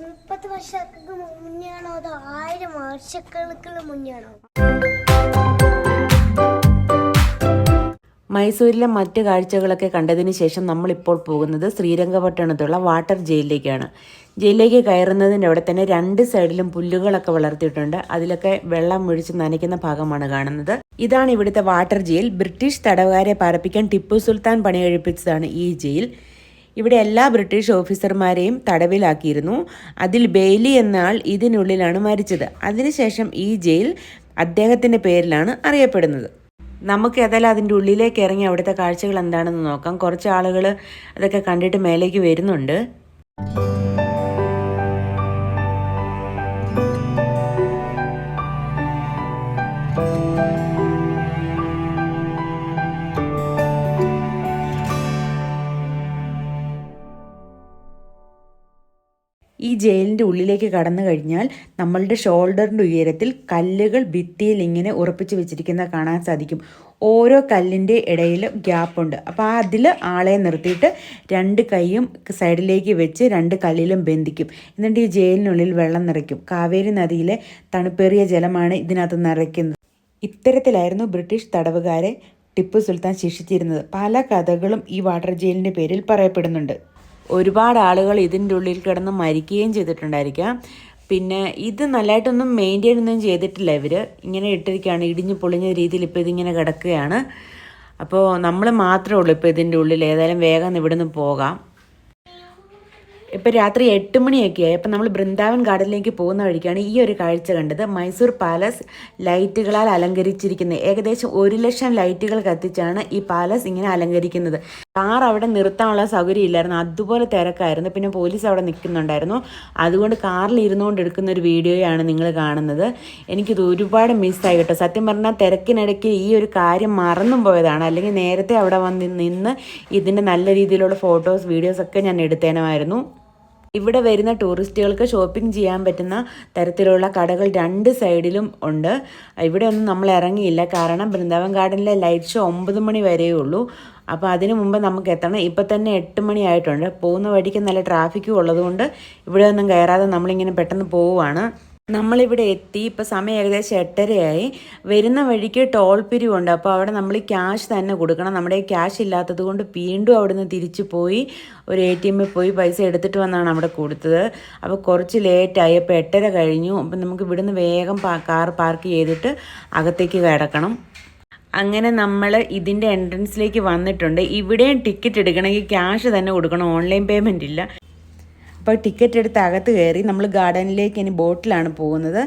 മുപ്പത് വർഷങ്ങൾക്ക് മുന്നെയാണോ അതോ ആയിരം വർഷങ്ങൾക്ക് മുന്നെയാണോ? മൈസൂരിലെ മറ്റ് കാഴ്ചകളൊക്കെ കണ്ടതിന് ശേഷം നമ്മളിപ്പോൾ പോകുന്നത് ശ്രീരംഗപട്ടണത്തുള്ള വാട്ടർ ജയിലിലേക്കാണ്. ജയിലിലേക്ക് കയറുന്നതിന്റെ അവിടെ തന്നെ രണ്ട് സൈഡിലും പുല്ലുകളൊക്കെ വളർത്തിയിട്ടുണ്ട്. അതിലൊക്കെ വെള്ളം ഒഴിച്ച് നനയ്ക്കുന്ന ഭാഗമാണ് കാണുന്നത്. ഇതാണ് ഇവിടുത്തെ വാട്ടർ ജയിൽ. ബ്രിട്ടീഷ് തടവുകാരെ പാർപ്പിക്കാൻ ടിപ്പു സുൽത്താൻ പണി പണികഴിപ്പിച്ചതാണ് ഈ ജയിൽ. ഇവിടെ എല്ലാ ബ്രിട്ടീഷ് ഓഫീസർമാരെയും തടവിലാക്കിയിരുന്നു. അതിൽ ബെയ്ലി എന്ന ആൾ ഇതിനുള്ളിലാണ് മരിച്ചത്. അതിനുശേഷം ഈ ജയിൽ അദ്ദേഹത്തിന്റെ പേരിലാണ് അറിയപ്പെടുന്നത്. നമുക്ക് ഏതായാലും അതിന്റെ ഉള്ളിലേക്ക് ഇറങ്ങി അവിടുത്തെ കാഴ്ചകൾ എന്താണെന്ന് നോക്കാം. കുറച്ച് ആളുകൾ അതൊക്കെ കണ്ടിട്ട് മേലേക്ക് വരുന്നുണ്ട്. ഈ ജയിലിന്റെ ഉള്ളിലേക്ക് കടന്നു കഴിഞ്ഞാൽ നമ്മളുടെ ഷോൾഡറിന്റെ ഉയരത്തിൽ കല്ലുകൾ ഭിത്തിയിൽ ഇങ്ങനെ ഉറപ്പിച്ച് വെച്ചിരിക്കുന്ന കാണാൻ സാധിക്കും. ഓരോ കല്ലിന്റെ ഇടയിൽ ഗ്യാപ്പുണ്ട് അപ്പോൾ അതിൽ ആളെ നിർത്തിയിട്ട് രണ്ട് കൈയും സൈഡിലേക്ക് വെച്ച് രണ്ട് കല്ലിലും ബന്ധിക്കും. എന്നിട്ട് ഈ ജയിലിനുള്ളിൽ വെള്ളം നിറയ്ക്കും. കാവേരി നദിയിലെ തണുപ്പേറിയ ജലമാണ് ഇതിനകത്ത് നിറയ്ക്കുന്നത്. ഇത്തരത്തിലായിരുന്നു ബ്രിട്ടീഷ് തടവുകാരെ ടിപ്പു സുൽത്താൻ ശിക്ഷിച്ചിരുന്നത്. പല കഥകളും ഈ വാട്ടർ ജയിലിന്റെ പേരിൽ പറയപ്പെടുന്നുണ്ട്. ഒരുപാട് ആളുകൾ ഇതിന്റെ ഉള്ളിൽ കിടന്ന് മരിക്കുകയും ചെയ്തിട്ടുണ്ടായിരിക്കാം. പിന്നെ ഇത് നല്ലതായിട്ടൊന്നും മെയിന്റെയിൻ ഒന്നും ചെയ്തിട്ടില്ല ഇവർ ഇങ്ങനെ ഇട്ടിരിക്കുകയാണ് ഇടിഞ്ഞ് പൊളിഞ്ഞ രീതിയിൽ ഇപ്പോൾ ഇതിങ്ങനെ കിടക്കുകയാണ്. അപ്പോൾ നമ്മൾ മാത്രമേ ഉള്ളൂ ഇപ്പോൾ ഇതിന്റെ ഉള്ളിൽ. ഏതായാലും വേഗം ഇവിടുന്ന് പോകാം. ഇപ്പം രാത്രി എട്ട് മണിയൊക്കെയായി. അപ്പം നമ്മൾ ബൃന്ദാവൻ ഗാർഡനിലേക്ക് പോകുന്ന വഴിക്കാണ് ഈ ഒരു കാഴ്ച കണ്ടത്. മൈസൂർ പാലസ് ലൈറ്റുകളാൽ അലങ്കരിച്ചിരിക്കുന്നത്. ഏകദേശം ഒരു ലക്ഷം ലൈറ്റുകൾ കത്തിച്ചാണ് ഈ പാലസ് ഇങ്ങനെ അലങ്കരിക്കുന്നത്. കാർ അവിടെ നിർത്താനുള്ള സൗകര്യം ഇല്ലായിരുന്നു അതുപോലെ തിരക്കായിരുന്നു. പിന്നെ പോലീസ് അവിടെ നിൽക്കുന്നുണ്ടായിരുന്നു. അതുകൊണ്ട് കാറിൽ ഇരുന്നുകൊണ്ട് എടുക്കുന്ന ഒരു വീഡിയോയാണ് നിങ്ങൾ കാണുന്നത്. എനിക്കിത് ഒരുപാട് മിസ്സായി കേട്ടോ. സത്യം പറഞ്ഞാൽ തിരക്കിനിടയ്ക്ക് ഈ ഒരു കാര്യം മറന്നും പോയതാണ്. അല്ലെങ്കിൽ നേരത്തെ അവിടെ വന്ന് നിന്ന് ഇതിന്റെ നല്ല രീതിയിലുള്ള ഫോട്ടോസ് വീഡിയോസ് ഒക്കെ ഞാൻ എടുത്തേനമായിരുന്നു. ഇവിടെ വരുന്ന ടൂറിസ്റ്റുകൾക്ക് ഷോപ്പിംഗ് ചെയ്യാൻ പറ്റുന്ന തരത്തിലുള്ള കടകൾ രണ്ട് സൈഡിലും ഉണ്ട്. ഇവിടെ ഒന്നും നമ്മൾ ഇറങ്ങിയില്ല. കാരണം ബൃന്ദാവൻ ഗാർഡനിലെ ലൈറ്റ് ഷോ ഒമ്പത് മണി വരെയേ ഉള്ളൂ. അപ്പോൾ അതിനു മുമ്പ് നമുക്ക് എത്തണം. ഇപ്പം തന്നെ എട്ട് മണി ആയിട്ടുണ്ട്. പോകുന്ന വഴിക്ക് നല്ല ട്രാഫിക്കും ഉള്ളതുകൊണ്ട് ഇവിടെ ഒന്നും കയറാതെ നമ്മളിങ്ങനെ പെട്ടെന്ന് പോവുകയാണ് നമ്മളിവിടെ എത്തി ഇപ്പോൾ സമയം ഏകദേശം എട്ടരയായി. വരുന്ന വഴിക്ക് ടോൾ പിരിവുണ്ട്. അപ്പോൾ അവിടെ നമ്മൾ ക്യാഷ് തന്നെ കൊടുക്കണം. നമ്മുടെ ക്യാഷ് ഇല്ലാത്തത് കൊണ്ട് വീണ്ടും അവിടുന്ന് തിരിച്ചു പോയി ഒരു എ ടി എമ്മിൽ പോയി പൈസ എടുത്തിട്ട് വന്നാണ് അവിടെ കൊടുത്തത്. അപ്പോൾ കുറച്ച് ലേറ്റായി. അപ്പോൾ എട്ടര കഴിഞ്ഞു. അപ്പം നമുക്ക് ഇവിടുന്ന് വേഗം കാർ പാർക്ക് ചെയ്തിട്ട് അകത്തേക്ക് കിടക്കണം. അങ്ങനെ നമ്മൾ ഇതിന്റെ എൻട്രൻസിലേക്ക് വന്നിട്ടുണ്ട്. ഇവിടെയും ടിക്കറ്റ് എടുക്കണമെങ്കിൽ ക്യാഷ് തന്നെ കൊടുക്കണം. ഓൺലൈൻ പേയ്മെന്റ് ഇല്ല. അപ്പോൾ ടിക്കറ്റ് എടുത്ത് അകത്ത് കയറി നമ്മൾ ഗാർഡനിലേക്ക് ഇനി ബോട്ടിലാണ് പോകുന്നത്.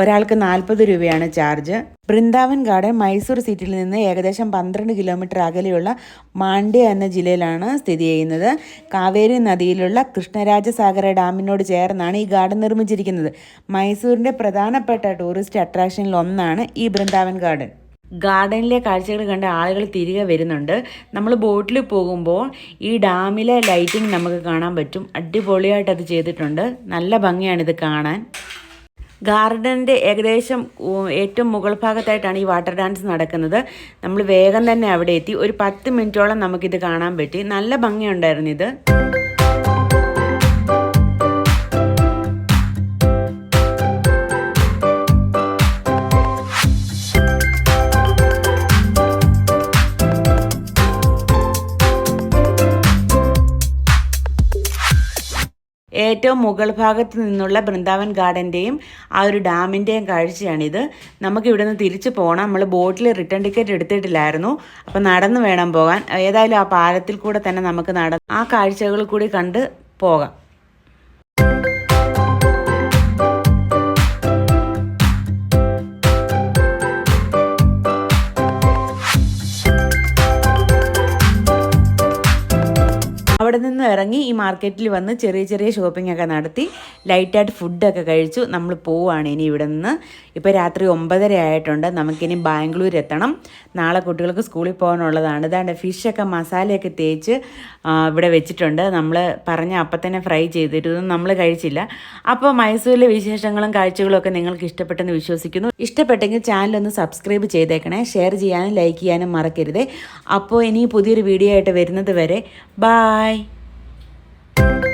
ഒരാൾക്ക് നാൽപ്പത് രൂപയാണ് ചാർജ് ബൃന്ദാവൻ ഗാർഡൻ മൈസൂർ സിറ്റിയിൽ നിന്ന് ഏകദേശം പന്ത്രണ്ട് കിലോമീറ്റർ അകലെയുള്ള മാണ്ഡ്യ എന്ന ജില്ലയിലാണ് സ്ഥിതി ചെയ്യുന്നത്. കാവേരി നദിയിലുള്ള കൃഷ്ണരാജസാഗര ഡാമിനോട് ചേർന്നാണ് ഈ ഗാർഡൻ നിർമ്മിച്ചിരിക്കുന്നത്. മൈസൂരിന്റെ പ്രധാനപ്പെട്ട ടൂറിസ്റ്റ് അട്രാക്ഷനിൽ ഒന്നാണ് ഈ ബൃന്ദാവൻ ഗാർഡൻ. ഗാർഡനിലെ കാഴ്ചകൾ കണ്ട് ആളുകൾ തിരികെ വരുന്നുണ്ട്. നമ്മൾ ബോട്ടിൽ പോകുമ്പോൾ ഈ ഡാമിലെ ലൈറ്റിംഗ് നമുക്ക് കാണാൻ പറ്റും. അടിപൊളിയായിട്ട് അത് ചെയ്തിട്ടുണ്ട്. നല്ല ഭംഗിയാണിത് കാണാൻ. ഗാർഡന്റെ ഏകദേശം ഏറ്റവും മുകൾ ഭാഗത്തായിട്ടാണ് ഈ വാട്ടർ ഡാൻസ് നടക്കുന്നത്. നമ്മൾ വേഗം തന്നെ അവിടെ എത്തി. ഒരു പത്ത് മിനിറ്റോളം നമുക്കിത് കാണാൻ പറ്റി. നല്ല ഭംഗിയുണ്ടായിരുന്നു ഇത്. ഏറ്റവും മുകൾ ഭാഗത്ത് നിന്നുള്ള ബൃന്ദാവൻ ഗാർഡന്റെയും ആ ഒരു ഡാമിന്റെയും കാഴ്ചയാണിത്. നമുക്ക് ഇവിടെ നിന്ന് തിരിച്ചു പോകണം നമ്മൾ ബോട്ടിൽ റിട്ടേൺ ടിക്കറ്റ് എടുത്തിട്ടില്ലായിരുന്നു. അപ്പോൾ നടന്ന് വേണം പോകാൻ. ഏതായാലും ആ പാലത്തിൽ കൂടെ തന്നെ നമുക്ക് നട ആ കാഴ്ചകൾ കൂടി കണ്ട് പോകാം. അവിടെ നിന്ന് ഇറങ്ങി ഈ മാർക്കറ്റിൽ വന്ന് ചെറിയ ചെറിയ ഷോപ്പിംഗ് ഒക്കെ നടത്തി ലൈറ്റായിട്ട് ഫുഡൊക്കെ കഴിച്ചു. നമ്മൾ പോവുകയാണ് ഇനി ഇവിടെ നിന്ന് ഇപ്പോൾ രാത്രി ഒമ്പതര ആയിട്ടുണ്ട്. നമുക്കിനി ബാംഗ്ലൂർ എത്തണം. നാളെ കുട്ടികൾക്ക് സ്കൂളിൽ പോകാനുള്ളതാണ്. ഇതാണ്ട് ഫിഷൊക്കെ മസാലയൊക്കെ തേച്ച് ഇവിടെ വെച്ചിട്ടുണ്ട്. നമ്മൾ പറഞ്ഞ അപ്പം തന്നെ ഫ്രൈ ചെയ്തിരുന്നു നമ്മൾ കഴിച്ചില്ല. അപ്പോൾ മൈസൂരിലെ വിശേഷങ്ങളും കാഴ്ചകളും ഒക്കെ നിങ്ങൾക്ക് ഇഷ്ടപ്പെട്ടെന്ന് വിശ്വസിക്കുന്നു. ഇഷ്ടപ്പെട്ടെങ്കിൽ ചാനലൊന്ന് സബ്സ്ക്രൈബ് ചെയ്തേക്കണേ. ഷെയർ ചെയ്യാനും ലൈക്ക് ചെയ്യാനും മറക്കരുതേ. അപ്പോൾ ഇനി പുതിയൊരു വീഡിയോ ആയിട്ട് വരുന്നത് വരെ. Bye you